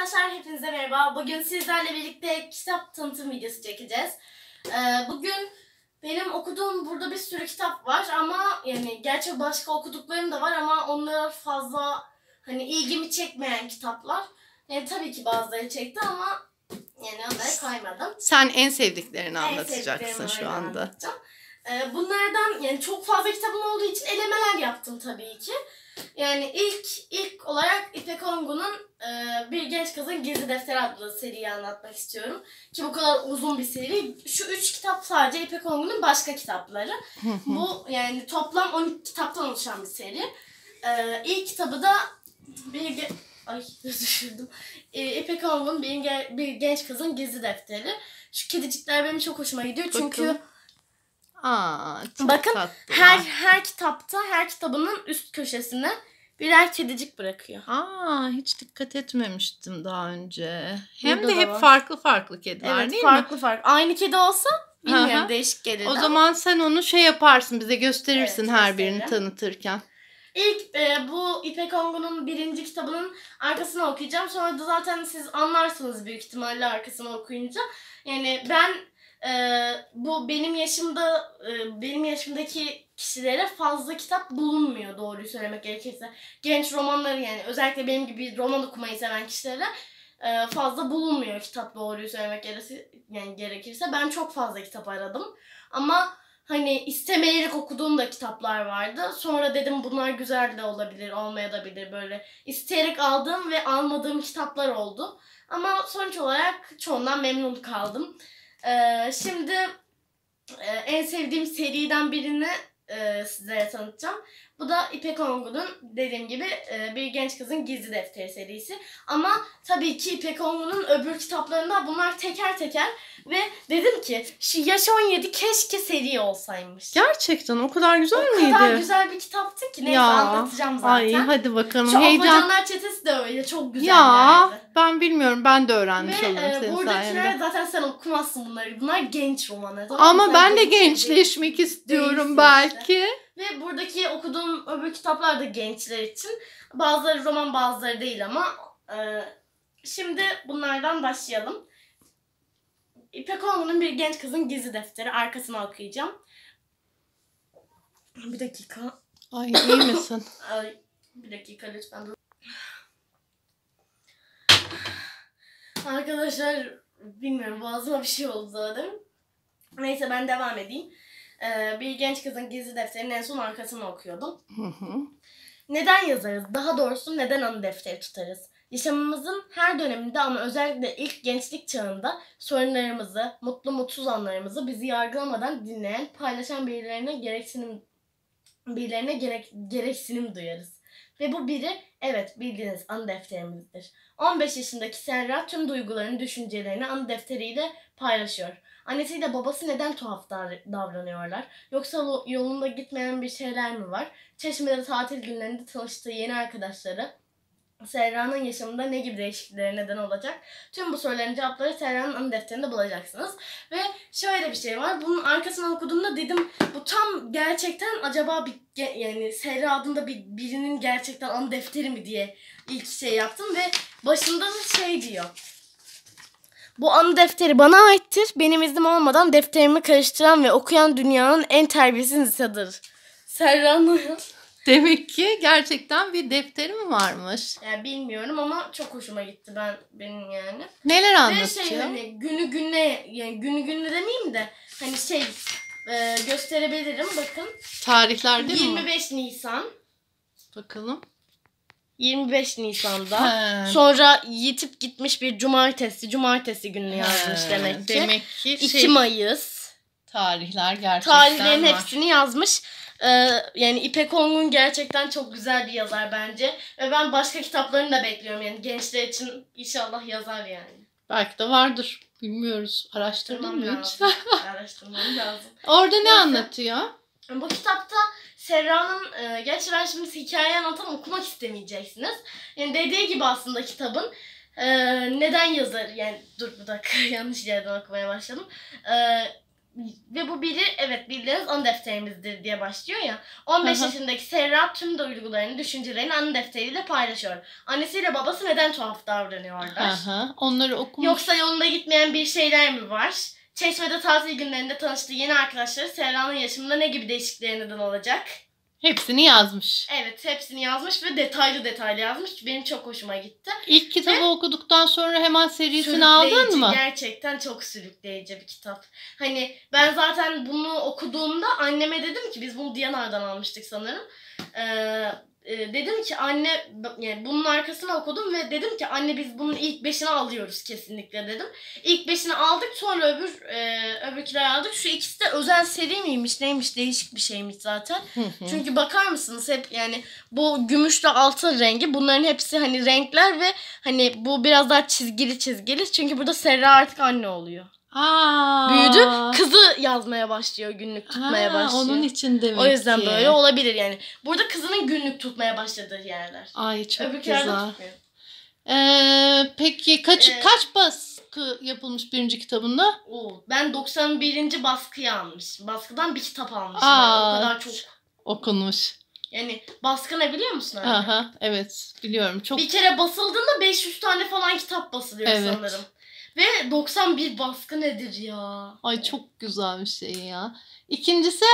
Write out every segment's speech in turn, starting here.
arkadaşlar hepinize merhaba. Bugün sizlerle birlikte kitap tanıtım videosu çekeceğiz. Ee, bugün benim okuduğum burada bir sürü kitap var ama yani gerçi başka okuduklarım da var ama onlar fazla hani ilgimi çekmeyen kitaplar. Yani tabii ki bazıları çekti ama yani onlara kaymadım. Sen en sevdiklerini En anlatacaksın şu anda. anlatacağım. Ee, bunlardan yani çok fazla kitabım olduğu için elemeler yaptım tabii ki. Yani ilk ilk olarak İpek Ongun'un e, Bir Genç Kızın Gizli Defteri adlı seriyi anlatmak istiyorum. Ki bu kadar uzun bir seri. Şu üç kitap sadece İpek Ongun'un başka kitapları. bu yani toplam 12 kitaptan oluşan bir seri. Ee, ilk kitabı da Bir Ge- Ay düşürdüm. Ee, İpek Ongun bir, Ge- bir Genç Kızın Gizli Defteri. Şu kedicikler benim çok hoşuma gidiyor çünkü Bakalım. Aa, çok Bakın, tatlı. her her kitapta her kitabının üst köşesine birer kedicik bırakıyor. Aa, hiç dikkat etmemiştim daha önce. Hem Burada de hep var. farklı farklı kediler Evet değil farklı farklı. Aynı kedi olsa bilmiyorum Aha. değişik gelirdi. mi? O ama zaman sen onu şey yaparsın bize gösterirsin Evet, her birini gösteririm. tanıtırken. İlk e, bu İpek Ongun'un birinci kitabının arkasını okuyacağım. Sonra da zaten siz anlarsınız büyük ihtimalle arkasını okuyunca. Yani ben e, bu benim yaşımda e, benim yaşımdaki kişilere fazla kitap bulunmuyor doğruyu söylemek gerekirse. Genç romanları yani özellikle benim gibi roman okumayı seven kişilere e, fazla bulunmuyor kitap doğruyu söylemek gerekirse, yani gerekirse. Ben çok fazla kitap aradım. Ama hani istemeyerek okuduğum da kitaplar vardı. Sonra dedim bunlar güzel de olabilir, olmayabilir böyle. İsteyerek aldığım ve almadığım kitaplar oldu. Ama sonuç olarak çoğundan memnun kaldım. Ee, şimdi e, en sevdiğim seriden birini e, sizlere tanıtacağım. Bu da İpek Ongun'un dediğim gibi e, Bir Genç Kızın Gizli Defteri serisi. Ama tabii ki İpek Ongun'un öbür kitaplarında bunlar teker teker ve dedim ki şu yaş 17 keşke seri olsaymış. Gerçekten o kadar güzel o miydi? kadar güzel bir kitaptı ki neyse Ya, anlatacağım zaten. Ay hadi bakalım. Şu Heyecan. Afacanlar Çetesi de öyle çok güzel Ya ben bilmiyorum ben de öğrenmiş Ve olurum e, senin sayende. zaten sen okumazsın bunları. Bunlar genç romanı. Ama ben de gençleşmek istiyorum belki. Ve buradaki okuduğum öbür kitaplar da gençler için. Bazıları roman bazıları değil ama. e, şimdi bunlardan başlayalım. İpek Ongun'un bir genç kızın gizli defteri. Arkasını okuyacağım. Bir dakika. Ay iyi misin? Ay, bir dakika lütfen. Arkadaşlar bilmiyorum boğazıma bir şey oldu zaten. Neyse ben devam edeyim. Ee, bir genç kızın gizli defterinin en son arkasını okuyordum. Hı hı. Neden yazarız? Daha doğrusu neden anı defteri tutarız? Yaşamımızın her döneminde ama özellikle ilk gençlik çağında sorunlarımızı, mutlu mutsuz anlarımızı bizi yargılamadan dinleyen, paylaşan birilerine gereksinim birilerine gerek, gereksinim duyarız. Ve bu biri evet bildiğiniz anı defterimizdir. 15 yaşındaki Serra tüm duygularını, düşüncelerini anı defteriyle paylaşıyor. Annesiyle babası neden tuhaf davranıyorlar? Yoksa yolunda gitmeyen bir şeyler mi var? Çeşme'de tatil günlerinde tanıştığı yeni arkadaşları Serra'nın yaşamında ne gibi değişikliklere neden olacak? Tüm bu soruların cevapları Serra'nın anı defterinde bulacaksınız. Ve şöyle bir şey var. Bunun arkasını okuduğumda dedim bu tam gerçekten acaba bir yani Serra adında bir birinin gerçekten anı defteri mi diye ilk şey yaptım ve başında da şey diyor. Bu anı defteri bana aittir. Benim iznim olmadan defterimi karıştıran ve okuyan dünyanın en terbiyesiz insanıdır. Serra'nın Demek ki gerçekten bir defteri mi varmış? yani bilmiyorum ama çok hoşuma gitti ben benim yani. Neler Ve anlatıyor? şey hani günü gününe yani günü gününe demeyeyim de hani şey e, gösterebilirim bakın. Tarihler değil mi? 25 Nisan. Bakalım. 25 Nisan'da. He. Sonra yitip gitmiş bir cumartesi. Cumartesi gününü yazmış He, demek ki. Demek ki 2 şey, Mayıs. tarihler gerçekten Tarihlerin var. hepsini yazmış. Ee, yani İpek Ongun gerçekten çok güzel bir yazar bence. Ve ben başka kitaplarını da bekliyorum. Yani gençler için inşallah yazar yani. Belki de vardır. Bilmiyoruz. Araştırmam mı hiç? Araştırmam lazım. Orada ne Neyse. anlatıyor? Bu kitapta Serra'nın, e, gerçi ben şimdi hikaye anlatam okumak istemeyeceksiniz. Yani dediği gibi aslında kitabın e, neden yazar, yani dur bir dakika yanlış yerden okumaya başladım. E, ve bu biri evet bildiğiniz anı defterimizdir diye başlıyor ya. 15 Hı hı. yaşındaki Serra tüm duygularını, düşüncelerini anı defteriyle paylaşıyor. Annesiyle babası neden tuhaf davranıyorlar? Aha, onları okumuş. Yoksa yolunda gitmeyen bir şeyler mi var? Çeşme'de tatil günlerinde tanıştığı yeni arkadaşları Serra'nın yaşamında ne gibi değişikliğe neden olacak? Hepsini yazmış. Evet hepsini yazmış ve detaylı detaylı yazmış. Benim çok hoşuma gitti. İlk kitabı okuduktan sonra hemen serisini aldın mı? Gerçekten çok sürükleyici bir kitap. Hani ben zaten bunu okuduğumda anneme dedim ki biz bunu Diyanar'dan almıştık sanırım. Ee, e, dedim ki anne yani bunun arkasına okudum ve dedim ki anne biz bunun ilk beşini alıyoruz kesinlikle dedim. İlk beşini aldık sonra öbür e, öbürkileri aldık. Şu ikisi de özel seri miymiş neymiş değişik bir şeymiş zaten. Çünkü bakar mısınız hep yani bu gümüşle altın rengi bunların hepsi hani renkler ve hani bu biraz daha çizgili çizgili. Çünkü burada Serra artık anne oluyor. Aa. Büyüdü kızı yazmaya başlıyor günlük tutmaya Ha, başlıyor. Onun için demek o yüzden ki. böyle olabilir yani. Burada kızının günlük tutmaya başladığı yerler. Ay çok Öbürkülerde güzel. tutmuyor. Ee, peki kaç Ee, kaç baskı yapılmış birinci kitabında? Oo, ben 91. baskıyı almış. Baskıdan bir kitap almışım. Aa, yani. O kadar çok. Okunmuş. Yani baskı ne biliyor musun anne? Aha, evet biliyorum. Çok Bir kere basıldığında 500 tane falan kitap basılıyor Evet. sanırım. Ve 91 baskı nedir ya? ay çok güzel bir şey ya. İkincisi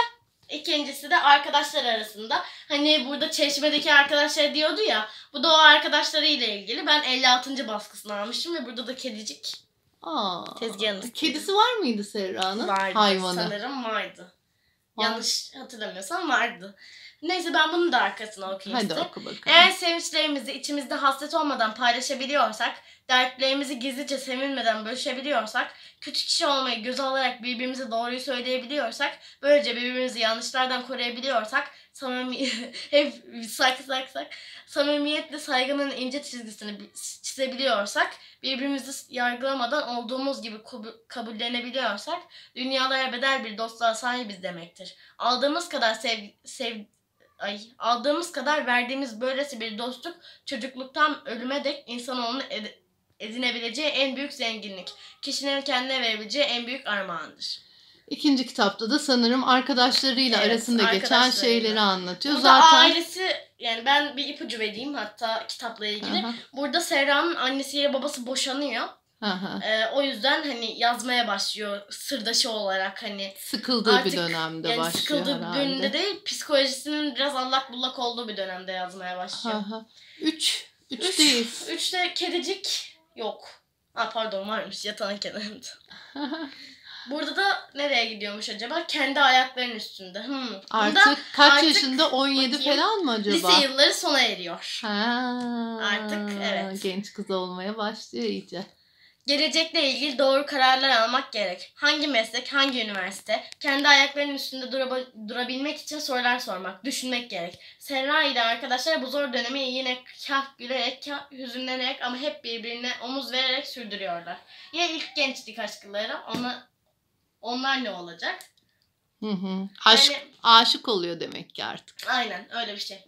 İkincisi de arkadaşlar arasında. Hani burada çeşmedeki arkadaşlar diyordu ya. Bu da o arkadaşlarıyla ilgili. Ben 56. baskısını almışım ve burada da kedicik aa, Tezgahın üstünde. kedisi var mıydı Serra'nın? vardı. Hayvanı. Sanırım vardı. Var. Yanlış hatırlamıyorsam vardı. Neyse ben bunu da arkasına okuyayım Hadi size. oku bakalım. Eğer sevinçlerimizi içimizde hasret olmadan paylaşabiliyorsak, dertlerimizi gizlice sevinmeden bölüşebiliyorsak, kötü kişi olmayı göze alarak birbirimize doğruyu söyleyebiliyorsak, böylece birbirimizi yanlışlardan koruyabiliyorsak, samimi hep sak sak sak samimiyetle saygının ince çizgisini bi- çizebiliyorsak, birbirimizi yargılamadan olduğumuz gibi kabu- kabullenebiliyorsak, dünyalara bedel bir dostluğa sahibiz demektir. Aldığımız kadar sev, sev ay aldığımız kadar verdiğimiz böylesi bir dostluk çocukluktan ölüme dek insanoğlunun ed- edinebileceği en büyük zenginlik. Kişinin kendine verebileceği en büyük armağandır. İkinci kitapta da sanırım arkadaşlarıyla Evet, arasında geçen arkadaşlarıyla. şeyleri anlatıyor. Burada Zaten ailesi yani ben bir ipucu vereyim hatta kitapla ilgili. Aha, Burada Serra'nın annesiyle babası boşanıyor. aha. Ee, o yüzden hani yazmaya başlıyor sırdaşı olarak hani sıkıldığı Artık bir dönemde yani başlıyor sıkıldığı herhalde. dönemde değil psikolojisinin biraz allak bullak olduğu bir dönemde yazmaya başlıyor. Aha. Üç. Üç, Üç. değil. Üçte kedicik yok. Ha pardon varmış yatağın kenarında. Burada da nereye gidiyormuş acaba? Kendi ayaklarının üstünde. Hmm. Artık kaç artık yaşında? 17 bakayım. falan mı acaba? lise yılları sona eriyor. Ha, Artık, evet. Genç kız olmaya başlıyor iyice. Gelecekle ilgili doğru kararlar almak gerek. Hangi meslek, hangi üniversite? Kendi ayaklarının üstünde duraba- durabilmek için sorular sormak, düşünmek gerek. Serra ile arkadaşlar bu zor dönemi yine kah gülerek, kah hüzünlenerek ama hep birbirine omuz vererek sürdürüyorlar. Ya ilk gençlik aşkları, ona, onlar ne olacak? Hı hı. Aşk, Yani- aşık oluyor demek ki artık. Aynen öyle bir şey.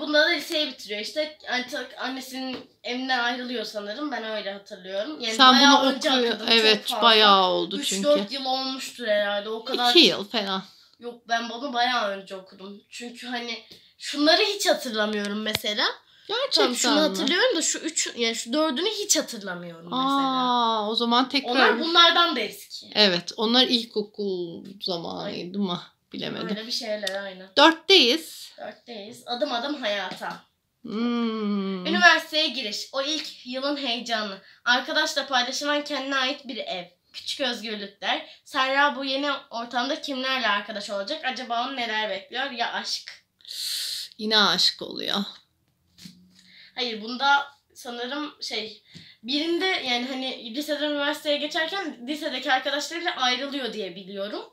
Bunda da liseyi bitiriyor işte. Artık annesinin evinden ayrılıyor sanırım. Ben öyle hatırlıyorum. Yani Sen bayağı bunu önce okuyor. Evet bayağı oldu çünkü. 3-4 yıl olmuştur herhalde. O kadar 2 yıl falan. Yok ben bunu bayağı önce okudum. Çünkü hani şunları hiç hatırlamıyorum mesela. Tamam Gerçekten şunu mi? hatırlıyorum da şu üç yani şu dördünü hiç hatırlamıyorum mesela. Aa, o zaman tekrar. Onlar bunlardan da eski. Evet onlar ilkokul zamanıydı mı? Bilemedim. Öyle bir şeyler aynen. Dörtteyiz. Dörtteyiz. Adım adım hayata. Hmm. Üniversiteye giriş. O ilk yılın heyecanı. Arkadaşla paylaşılan kendine ait bir ev. Küçük özgürlükler. Serra bu yeni ortamda kimlerle arkadaş olacak? Acaba onu neler bekliyor? Ya aşk. Yine aşık oluyor. Hayır bunda sanırım şey birinde yani hani liseden üniversiteye geçerken lisedeki arkadaşlarıyla ayrılıyor diye biliyorum.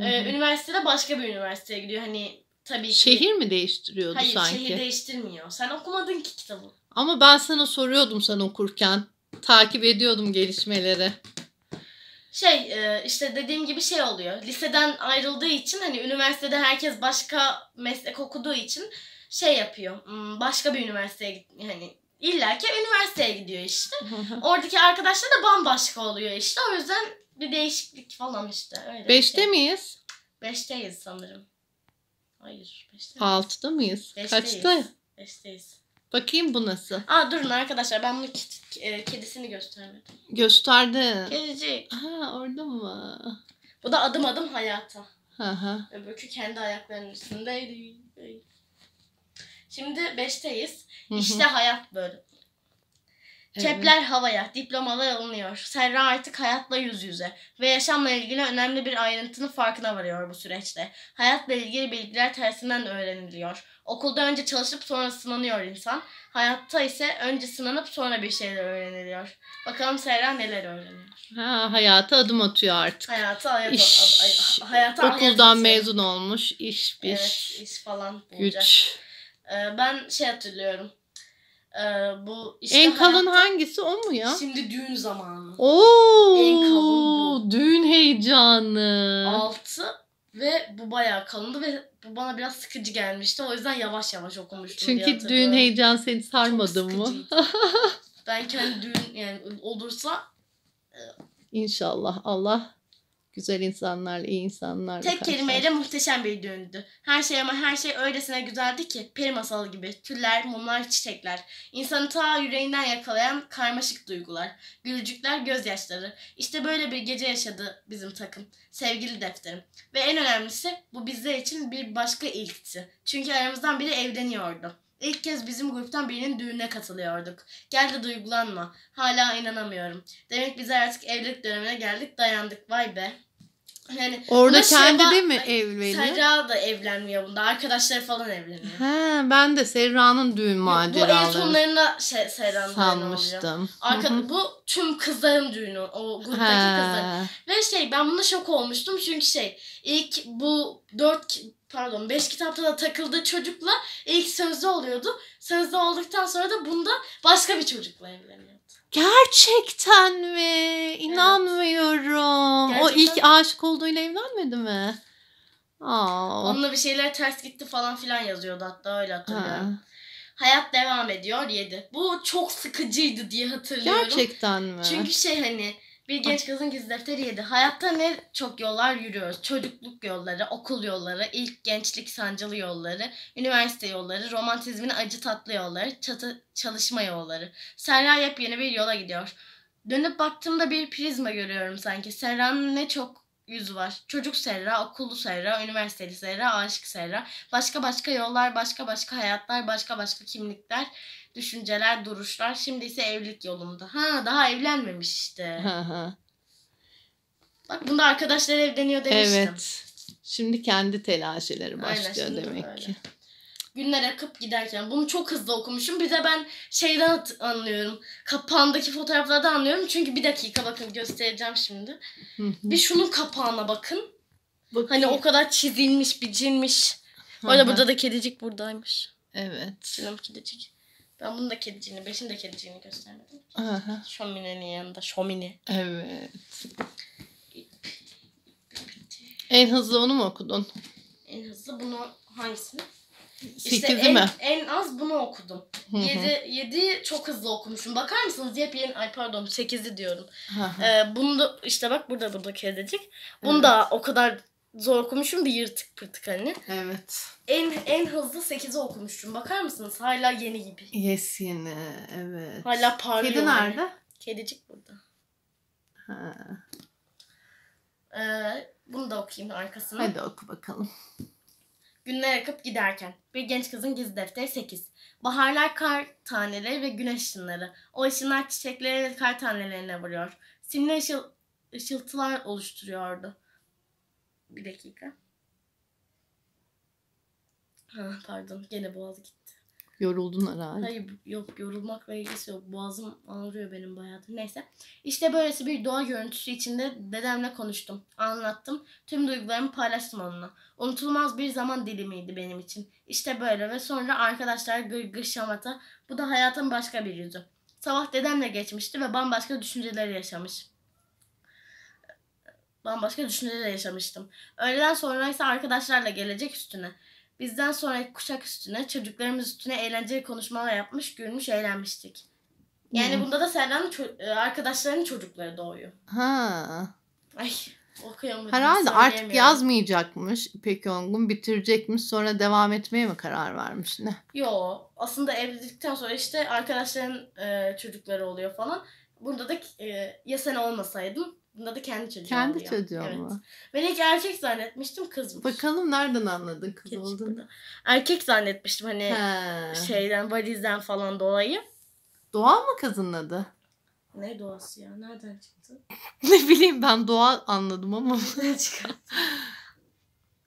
Ee, üniversitede başka bir üniversiteye gidiyor. Hani tabii ki. Şehir mi değiştiriyordu Hayır sanki? şehir değiştirmiyor. Sen okumadın ki kitabı. Ama ben sana soruyordum sen okurken. Takip ediyordum gelişmeleri. Şey işte dediğim gibi şey oluyor. Liseden ayrıldığı için hani üniversitede herkes başka meslek okuduğu için şey yapıyor. hmm, Başka bir üniversiteye hani illaki üniversiteye gidiyor işte. Oradaki arkadaşlar da bambaşka oluyor işte. O yüzden bir değişiklik falan işte. Öyle Beşte şey. miyiz? Beşteyiz sanırım. Hayır. Beşte Altıda mıyız? Beşteyiz. Kaçta? Beşteyiz. Bakayım bu nasıl? Aa durun arkadaşlar ben bunu kedi- e, kedisini göstermedim. Gösterdi. Kedicik. Ha orada mı? Bu da adım adım hayata. Hı hı. Öbürkü kendi ayaklarının üstündeydi. Şimdi beşteyiz. Hı hı. İşte hayat böyle. Kepler havaya, diplomalar alınıyor. Serra artık hayatla yüz yüze ve yaşamla ilgili önemli bir ayrıntının farkına varıyor bu süreçte. Hayatla ilgili bilgiler tersinden öğreniliyor. Okulda önce çalışıp sonra sınanıyor insan. Hayatta ise önce sınanıp sonra bir şeyler öğreniliyor. Bakalım Serra neler öğreniyor. Ha, hayata adım atıyor artık. Hayata hayata, İş. ay- hayata hayat Okuldan mezun olmuş. iş bir Evet, iş falan bulacak. güç. Ee, ben şey hatırlıyorum. Ee, bu işte en kalın hayatta- hangisi o mu ya? Şimdi düğün zamanı. Oo! En kalın Düğün heyecanı. Altı ve bu bayağı kalındı ve bu bana biraz sıkıcı gelmişti. O yüzden yavaş yavaş okumuştum Çünkü düğün heyecan seni sarmadı mı? ben kendi düğün yani olursa İnşallah Allah güzel insanlarla, iyi insanlarla tek kelimeyle muhteşem bir düğündü. Her şey ama her şey öylesine güzeldi ki peri masalı gibi. Tüller, mumlar, çiçekler. İnsanı ta yüreğinden yakalayan karmaşık duygular. Gülücükler, gözyaşları. İşte böyle bir gece yaşadı bizim takım. Sevgili defterim. Ve en önemlisi bu bizler için bir başka ilkti. Çünkü aramızdan biri evleniyordu. İlk kez bizim gruptan birinin düğününe katılıyorduk. Gel de duygulanma. Hala inanamıyorum. Demek biz artık evlilik dönemine geldik dayandık. Vay be. Yani Orada kendi Şeva- değil mi evleniyor? Serra da evlenmiyor bunda. Arkadaşları falan evleniyor. He, ben de Serra'nın düğün Bu en maceraları sonlarında şey, Serra'nın sanmıştım. Arka, bu tüm kızların düğünü. O gruptaki kızlar. Ve şey ben bunda şok olmuştum çünkü şey ilk bu dört pardon beş kitapta da takıldığı çocukla ilk sözlü oluyordu. Sözlü olduktan sonra da bunda başka bir çocukla evleniyordu. Gerçekten mi? İnanmıyorum. O Gerçekten. ilk aşık olduğuyla evlenmedi mi? Aa. Onunla bir şeyler ters gitti falan filan yazıyordu hatta öyle Ha. hatırlıyorum. Hayat devam ediyor 7. Bu çok sıkıcıydı diye hatırlıyorum. Gerçekten mi? Çünkü şey hani bir genç kızın gizli defteri 7. Hayatta ne çok yollar yürüyoruz. Çocukluk yolları, okul yolları, ilk gençlik sancılı yolları, üniversite yolları, romantizmin acı tatlı yolları, çatı, çalışma yolları. Serra yepyeni bir yola gidiyor. Dönüp baktığımda bir prizma görüyorum sanki. Serra'nın ne çok yüzü var. Çocuk Serra, okullu Serra, üniversiteli Serra, aşık Serra. Başka başka yollar, başka başka hayatlar, başka başka kimlikler, düşünceler, duruşlar. Şimdi ise evlilik yolunda. Ha daha evlenmemiş işte. Bak bunda arkadaşlar evleniyor demiştim. evet. Şimdi kendi telaşeleri Aynen, başlıyor şimdi demek öyle. ki. Günler akıp giderken bunu çok hızlı okumuşum. Bir de ben şeyden anlıyorum. Kapağındaki fotoğraflardan anlıyorum. Çünkü bir dakika bakın göstereceğim şimdi. Hı hı. Bir şunun kapağına bakın. Hani Bakayım. o kadar çizilmiş, biçilmiş. Hı. burada da kedicik buradaymış. Evet. Canım kedicik. Ben bunun da kediciğini, beşin de kediciğini göstermedim. Hı. Şöminenin yanında. Şömine. Evet. En hızlı onu mu okudun? En hızlı bunu hangisini? Sekizi en, mi? en az bunu okudum. Hı hı. 7 7 çok hızlı okumuşum. Bakar mısınız? Yepyeni ay pardon 8'i diyorum. Ee, bunu da işte bak burada burada kedicik. Bunu da o kadar zor okumuşum bir yırtık pırtık hani. Evet. En en hızlı 8'i okumuşum. Bakar mısınız? Hala yeni gibi. Yes yine. Evet. Hala parlıyor. Kedi hani. nerede? Kedicik burada. Ha. Ee, bunu da okuyayım arkasına. Hadi oku bakalım. Günler akıp giderken. Bir genç kızın gizli defteri 8. Baharlar kar taneleri ve güneş ışınları. O ışınlar çiçekleri ve kar tanelerine vuruyor. Simli ışıl, ışıltılar oluşturuyordu. Bir dakika. Ha, pardon gene boğaz gitti. Yoruldun herhalde. Hayır yok yorulmakla ilgisi yok. Boğazım ağrıyor benim bayağıdır. Neyse. İşte böylesi bir doğa görüntüsü içinde dedemle konuştum. Anlattım. Tüm duygularımı paylaştım onunla. Unutulmaz bir zaman dilimiydi benim için. İşte böyle ve sonra arkadaşlar gır gır şamata. Bu da hayatın başka bir yüzü. Sabah dedemle geçmişti ve bambaşka düşünceler yaşamış. Bambaşka düşünceler yaşamıştım. Öğleden sonra ise arkadaşlarla gelecek üstüne. Bizden sonraki kuşak üstüne, çocuklarımız üstüne eğlenceli konuşmalar yapmış, gülmüş, eğlenmiştik. Yani Hı. bunda da Serra'nın ço- e, arkadaşlarının çocukları doğuyor. Ha. Ay okuyamadım. Herhalde artık yazmayacakmış İpek Ongun bitirecekmiş sonra devam etmeye mi karar vermiş ne? Yo aslında evlilikten sonra işte arkadaşların e, çocukları oluyor falan. Burada da e, ya sen olmasaydın bunda da kendi çocuğu Kendi oluyor. çocuğu evet. mu? Ben ilk erkek zannetmiştim kızmış. Bakalım nereden anladın kız Keçi olduğunu. burada. Erkek zannetmiştim hani He. şeyden valizden falan dolayı. Doğa mı kızın adı? Ne doğası ya? Nereden çıktı? Ne bileyim ben doğa anladım ama.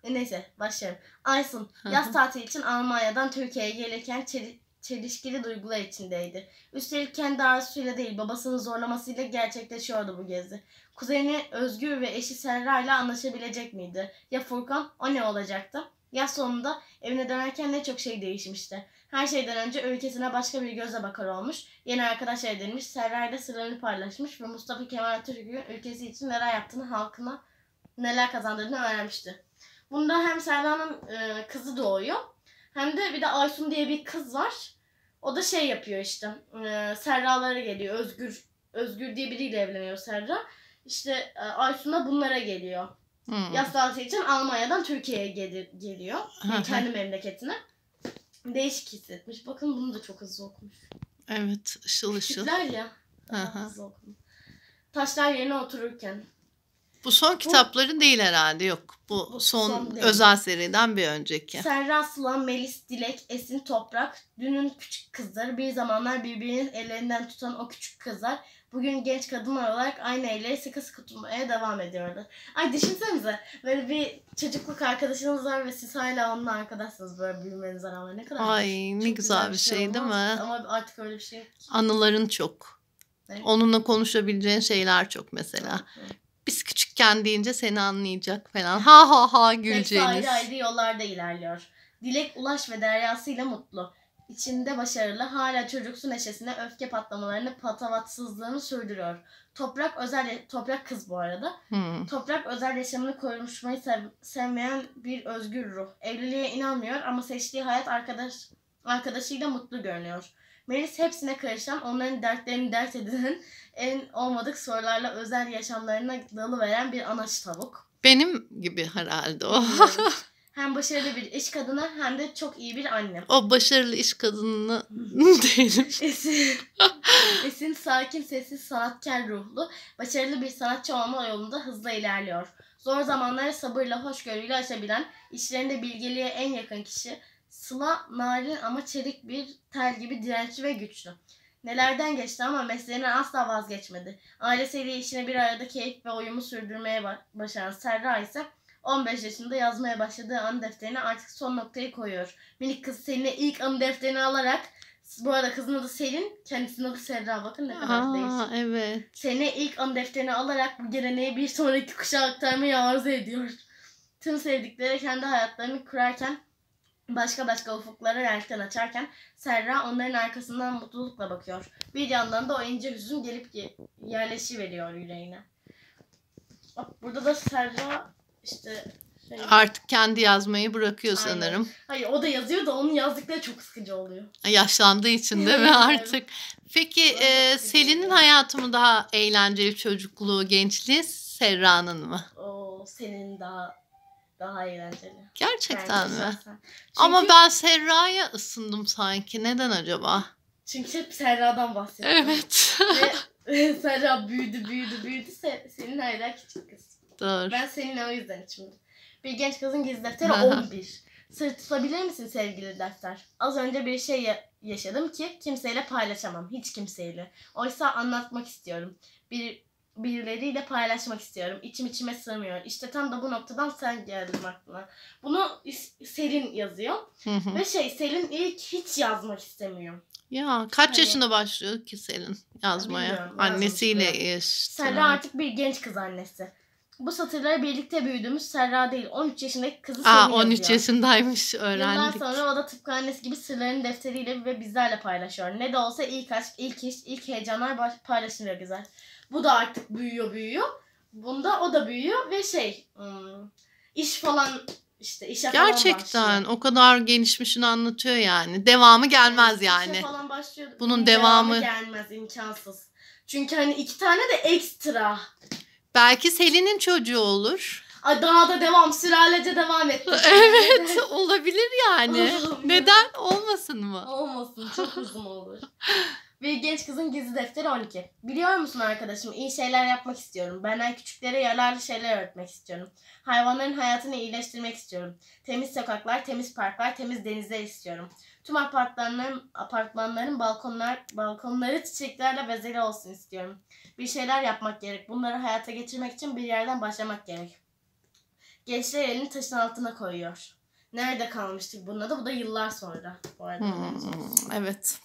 E, neyse başlayalım. Aysun yaz tatili için Almanya'dan Türkiye'ye gelirken çeli- çelişkili duygular içindeydi. Üstelik kendi arzusuyla değil babasının zorlamasıyla gerçekleşiyordu bu gezi. Kuzeni Özgür ve eşi Serra ile anlaşabilecek miydi? Ya Furkan o ne olacaktı? Yaz sonunda evine dönerken ne çok şey değişmişti. Her şeyden önce ülkesine başka bir göze bakar olmuş. Yeni arkadaş edinmiş, Serra ile sırlarını paylaşmış ve Mustafa Kemal Atatürk'ün ülkesi için neler yaptığını halkına neler kazandırdığını öğrenmişti. Bunda hem Serra'nın e, kızı doğuyor hem de bir de Aysun diye bir kız var. O da şey yapıyor işte. E, Serra'lara geliyor. Özgür Özgür diye biriyle evleniyor Serra. İşte e, Aysun da bunlara geliyor. Hmm. Yaz tatili için Almanya'dan Türkiye'ye gel- geliyor. Kendi memleketine. Değişik hissetmiş. Bakın bunu da çok hızlı okumuş. Evet ışıl ışıl. Küçükler ya. Daha hı. hızlı okumuş. Taşlar yerine otururken. Bu son kitapları değil herhalde yok. Bu, Bu son, son değil. özel seriden bir önceki. Serra, Sıla, Melis, Dilek, Esin, Toprak, dünün küçük kızları bir zamanlar birbirinin ellerinden tutan o küçük kızlar bugün genç kadınlar olarak aynı elleri sıkı sıkı tutmaya devam ediyorlar. Ay düşünsenize böyle bir çocukluk arkadaşınız var ve siz hala onunla arkadaşsınız böyle büyümenize rağmen ne kadar Ay ne çok güzel bir şey değil olmaz. mi? Ama artık öyle bir şey yok. Anıların çok. Evet. Onunla konuşabileceğin şeyler çok mesela. Evet. Biz küçükken deyince seni anlayacak falan. Ha ha ha Hepsi güleceğiniz. ayrı ayrı yollarda ilerliyor. Dilek, Ulaş ve Derya'sıyla mutlu. İçinde başarılı, hala çocuksu neşesine öfke patlamalarını, patavatsızlığını sürdürüyor. Toprak özel, toprak kız bu arada. Hmm. Toprak özel yaşamını konuşmayı sev- sevmeyen bir özgür ruh. Evliliğe inanmıyor ama seçtiği hayat arkadaş arkadaşıyla mutlu görünüyor. Melis hepsine karışan, onların dertlerini dert edinen, en olmadık sorularla özel yaşamlarına dalıveren bir anaç tavuk. Benim gibi herhalde o. Hem başarılı bir iş kadını hem de çok iyi bir anne. o başarılı iş kadını değilim. Esin, Esin sakin, sessiz, sanatkar ruhlu, başarılı bir sanatçı olma yolunda hızla ilerliyor. Zor zamanları sabırla, hoşgörüyle aşabilen, işlerinde bilgeliğe en yakın kişi, Sıla, narin ama çelik bir tel gibi dirençli ve güçlü. Nelerden geçti ama mesleğinden asla vazgeçmedi. Ailesiyle işine bir arada keyif ve uyumu sürdürmeye ba- başaran Serra ise 15 yaşında yazmaya başladığı anı defterine artık son noktayı koyuyor. Minik kız Selin'e ilk anı defterini alarak bu arada kızın adı Selin, kendisinin adı Serra. Bakın ne kadar değişik. Aa evet. Selin'e ilk anı defterini alarak bu geleneği bir sonraki kuşağa aktarmayı arzu ediyor. Tüm sevdikleri kendi hayatlarını kurarken başka başka ufuklara yelken açarken Serra onların arkasından mutlulukla bakıyor. Bir yandan da o ince hüzün gelip ye- yerleşiveriyor yüreğine. Bak burada da Serra işte şey, Artık kendi yazmayı bırakıyor Aynen. sanırım. hayır o da yazıyor da onun yazdıkları çok sıkıcı oluyor. Yaşlandığı için değil mi artık? Peki e, Selin'in hayatı mı daha eğlenceli çocukluğu, gençliği, Serra'nın mı? O senin daha daha eğlenceli. Gerçekten Bence mi? şahsen. Ama Çünkü- ben Serra'ya ısındım sanki. Neden acaba? Çünkü hep Serra'dan bahsediyorum. Evet. Ve Serra büyüdü büyüdü büyüdü. Se- senin hala küçük kız. Dur. Ben seninle o yüzden içimde. Bir genç kızın gizli defteri Hı hı. 11. Sır tutabilir misin sevgili defter? Az önce bir şey ya- yaşadım ki kimseyle paylaşamam. Hiç kimseyle. Oysa anlatmak istiyorum. Bir birileriyle paylaşmak istiyorum. İçim içime sığmıyor. İşte tam da bu noktadan sen geldin aklıma. Bunu Selin yazıyor. Hı hı. Ve şey Selin ilk hiç yazmak istemiyor. ya kaç Hani- yaşında başlıyor ki Selin yazmaya? Bilmiyorum, Annesiyle işte. Serra artık bir genç kız annesi. Bu satırları birlikte büyüdüğümüz Serra değil 13 yaşındaki kızı Aa Selin 13 yazıyor. yaşındaymış Yıllar öğrendik. sonra o da tıpkı annesi gibi sırlarını defteriyle ve bizlerle paylaşıyor. Ne de olsa ilk aşk, ilk iş, ilk heyecanlar paylaşılıyor güzel. Bu da artık büyüyor büyüyor. Bunda o da büyüyor ve şey hmm, iş falan işte işe falan Gerçekten başlıyor. o kadar gelişmişini anlatıyor yani. Devamı gelmez İşe yani. falan başlıyor. Bunun devamı- gelmez imkansız. Çünkü hani iki tane de ekstra. Belki Selin'in çocuğu olur. Ay daha da devam. Süralece devam etti. Evet olabilir yani. Allah'ım Neden olmasın mı? Olmasın. Çok uzun olur. Bir genç kızın gizli defteri 12. Biliyor musun arkadaşım iyi şeyler yapmak istiyorum. Benden küçüklere yararlı şeyler öğretmek istiyorum. Hayvanların hayatını iyileştirmek istiyorum. Temiz sokaklar, temiz parklar, temiz denizler istiyorum. Tüm apartmanların, apartmanların balkonlar, balkonları çiçeklerle bezeli olsun istiyorum. Bir şeyler yapmak gerek. Bunları hayata geçirmek için bir yerden başlamak gerek. Gençler elini taşın altına koyuyor. Nerede kalmıştık bununla da? Bu da yıllar sonra. Bu arada. Hmm, evet.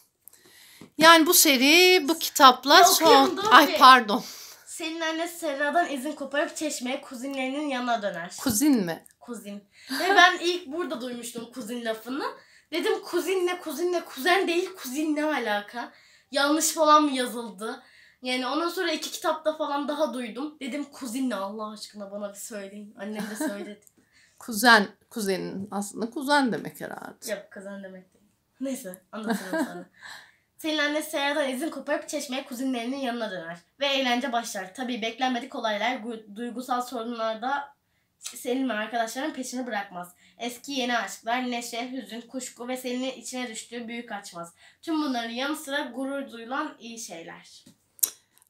Yani bu seri bu kitapla Ya son. okuyamadım Ay ki. pardon. Senin anne Serra'dan izin koparıp çeşmeye kuzinlerinin yanına döner. Kuzin mi? Kuzin. Ve ben ilk burada duymuştum kuzin lafını. Dedim kuzinle kuzinle kuzen değil kuzin ne alaka? Yanlış falan mı yazıldı? Yani ondan sonra iki kitapta falan daha duydum. Dedim kuzin ne Allah aşkına bana bir söyleyin. Annem de söyledi. Kuzen. Kuzenin aslında kuzen demek herhalde. Yok kuzen demek değil. Neyse anlatırım sana. Senin anne Serra'dan izin koparıp çeşmeye kuzinlerinin yanına döner. Ve eğlence başlar. Tabii beklenmedik olaylar gu- duygusal sorunlarda Selin ve arkadaşların peşini bırakmaz. Eski yeni aşklar, neşe, hüzün, kuşku ve Selin'in içine düştüğü büyük açmaz. Tüm bunların yanı sıra gurur duyulan iyi şeyler.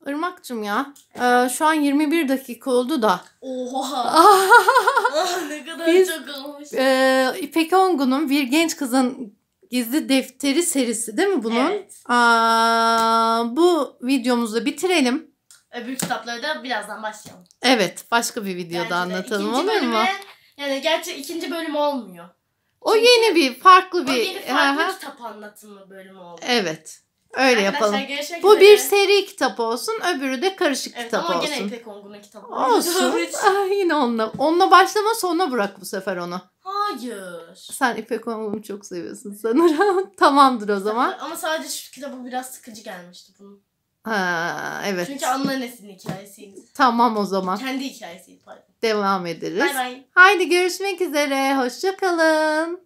Irmak'cığım ya. e, şu an 21 dakika oldu da. Oha! Ah, ne kadar Biz- çok olmuş. e, İpek Ongun'un Bir Genç Kızın Gizli Defteri serisi değil mi bunun? Evet. Aa, bu videomuzu bitirelim. Öbür kitapları da birazdan başlayalım. Evet başka bir videoda Bence anlatalım İkinci olur mu? bölüme- Yani gerçi ikinci bölüm olmuyor. O Çünkü- yeni bir farklı O bir. yeni Hı farklı hı. kitap anlatımı bölümü oldu. Evet. Öyle Arkadaşlar yapalım. Bu üzere. bir seri kitap olsun, öbürü de karışık Evet kitap ama olsun. gene İpek Ongun'un kitabı. Olsun. Ah, yine onunla. Onunla başlama sonra bırak bu sefer onu. Hayır. Sen İpek Ongun'u çok seviyorsun sanırım. Tamamdır o zaman. Ama sadece şu kitabı biraz sıkıcı gelmişti bunun. Ha, evet. Çünkü anneannesinin hikayesiydi. Tamam o zaman. Kendi hikayesiydi pardon. Devam ederiz. Bay bay. Haydi görüşmek üzere. Hoşça kalın.